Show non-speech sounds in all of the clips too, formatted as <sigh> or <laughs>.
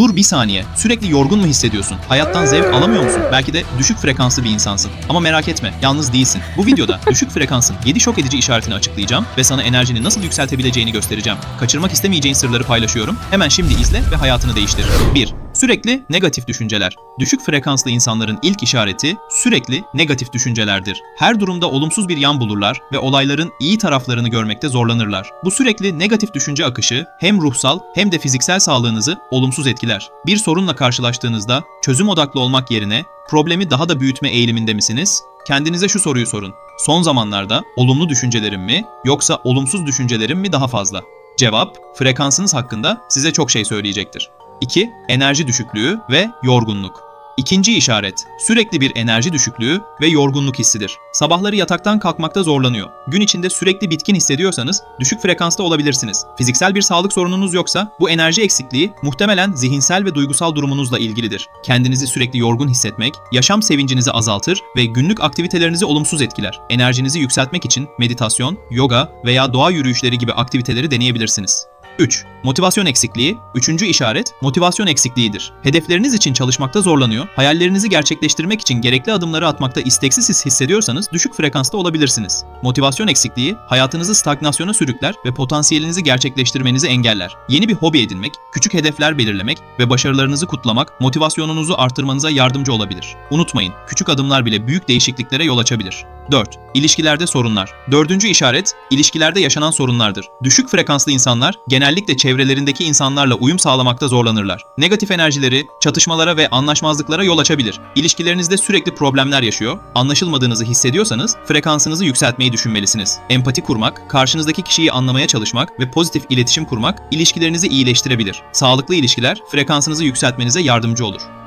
Dur bir saniye. Sürekli yorgun mu hissediyorsun? Hayattan zevk alamıyor musun? Belki de düşük frekanslı bir insansın. Ama merak etme, yalnız değilsin. Bu videoda <laughs> düşük frekansın 7 şok edici işaretini açıklayacağım ve sana enerjini nasıl yükseltebileceğini göstereceğim. Kaçırmak istemeyeceğin sırları paylaşıyorum. Hemen şimdi izle ve hayatını değiştir. 1. Sürekli negatif düşünceler. Düşük frekanslı insanların ilk işareti sürekli negatif düşüncelerdir. Her durumda olumsuz bir yan bulurlar ve olayların iyi taraflarını görmekte zorlanırlar. Bu sürekli negatif düşünce akışı hem ruhsal hem de fiziksel sağlığınızı olumsuz etkiler. Bir sorunla karşılaştığınızda çözüm odaklı olmak yerine problemi daha da büyütme eğiliminde misiniz? Kendinize şu soruyu sorun. Son zamanlarda olumlu düşüncelerim mi yoksa olumsuz düşüncelerim mi daha fazla? Cevap, frekansınız hakkında size çok şey söyleyecektir. 2. Enerji düşüklüğü ve yorgunluk. İkinci işaret, sürekli bir enerji düşüklüğü ve yorgunluk hissidir. Sabahları yataktan kalkmakta zorlanıyor. Gün içinde sürekli bitkin hissediyorsanız düşük frekansta olabilirsiniz. Fiziksel bir sağlık sorununuz yoksa bu enerji eksikliği muhtemelen zihinsel ve duygusal durumunuzla ilgilidir. Kendinizi sürekli yorgun hissetmek, yaşam sevincinizi azaltır ve günlük aktivitelerinizi olumsuz etkiler. Enerjinizi yükseltmek için meditasyon, yoga veya doğa yürüyüşleri gibi aktiviteleri deneyebilirsiniz. 3. Motivasyon eksikliği. Üçüncü işaret motivasyon eksikliğidir. Hedefleriniz için çalışmakta zorlanıyor, hayallerinizi gerçekleştirmek için gerekli adımları atmakta isteksiz his hissediyorsanız düşük frekansta olabilirsiniz. Motivasyon eksikliği hayatınızı stagnasyona sürükler ve potansiyelinizi gerçekleştirmenizi engeller. Yeni bir hobi edinmek, küçük hedefler belirlemek ve başarılarınızı kutlamak motivasyonunuzu artırmanıza yardımcı olabilir. Unutmayın, küçük adımlar bile büyük değişikliklere yol açabilir. 4. İlişkilerde sorunlar. Dördüncü işaret, ilişkilerde yaşanan sorunlardır. Düşük frekanslı insanlar genellikle çevrelerindeki insanlarla uyum sağlamakta zorlanırlar. Negatif enerjileri, çatışmalara ve anlaşmazlıklara yol açabilir. İlişkilerinizde sürekli problemler yaşıyor, anlaşılmadığınızı hissediyorsanız frekansınızı yükseltmeyi düşünmelisiniz. Empati kurmak, karşınızdaki kişiyi anlamaya çalışmak ve pozitif iletişim kurmak ilişkilerinizi iyileştirebilir. Sağlıklı ilişkiler frekansınızı yükseltmenize yardımcı olur.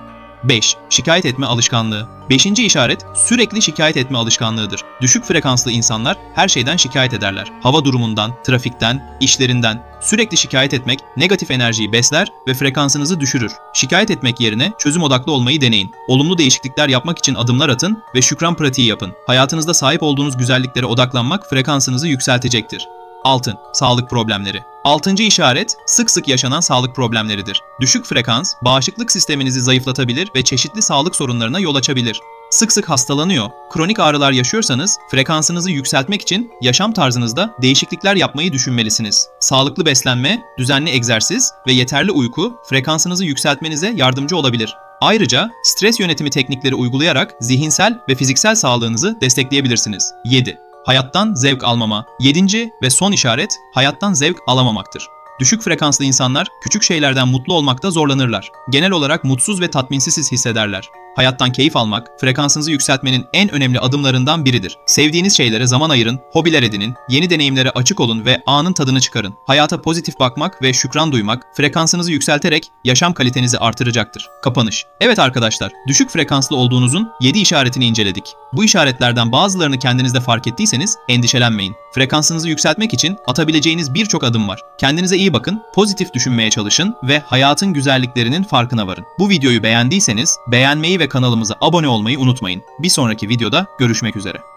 5. Şikayet etme alışkanlığı. Beşinci işaret sürekli şikayet etme alışkanlığıdır. Düşük frekanslı insanlar her şeyden şikayet ederler. Hava durumundan, trafikten, işlerinden. Sürekli şikayet etmek negatif enerjiyi besler ve frekansınızı düşürür. Şikayet etmek yerine çözüm odaklı olmayı deneyin. Olumlu değişiklikler yapmak için adımlar atın ve şükran pratiği yapın. Hayatınızda sahip olduğunuz güzelliklere odaklanmak frekansınızı yükseltecektir. Altın, sağlık problemleri. Altıncı işaret, sık sık yaşanan sağlık problemleridir. Düşük frekans, bağışıklık sisteminizi zayıflatabilir ve çeşitli sağlık sorunlarına yol açabilir. Sık sık hastalanıyor, kronik ağrılar yaşıyorsanız frekansınızı yükseltmek için yaşam tarzınızda değişiklikler yapmayı düşünmelisiniz. Sağlıklı beslenme, düzenli egzersiz ve yeterli uyku frekansınızı yükseltmenize yardımcı olabilir. Ayrıca stres yönetimi teknikleri uygulayarak zihinsel ve fiziksel sağlığınızı destekleyebilirsiniz. 7. Hayattan zevk almama. Yedinci ve son işaret hayattan zevk alamamaktır. Düşük frekanslı insanlar küçük şeylerden mutlu olmakta zorlanırlar. Genel olarak mutsuz ve tatminsiz hissederler. Hayattan keyif almak, frekansınızı yükseltmenin en önemli adımlarından biridir. Sevdiğiniz şeylere zaman ayırın, hobiler edinin, yeni deneyimlere açık olun ve anın tadını çıkarın. Hayata pozitif bakmak ve şükran duymak, frekansınızı yükselterek yaşam kalitenizi artıracaktır. Kapanış. Evet arkadaşlar, düşük frekanslı olduğunuzun 7 işaretini inceledik. Bu işaretlerden bazılarını kendinizde fark ettiyseniz endişelenmeyin. Frekansınızı yükseltmek için atabileceğiniz birçok adım var. Kendinize iyi bakın, pozitif düşünmeye çalışın ve hayatın güzelliklerinin farkına varın. Bu videoyu beğendiyseniz beğenmeyi ve kanalımıza abone olmayı unutmayın. Bir sonraki videoda görüşmek üzere.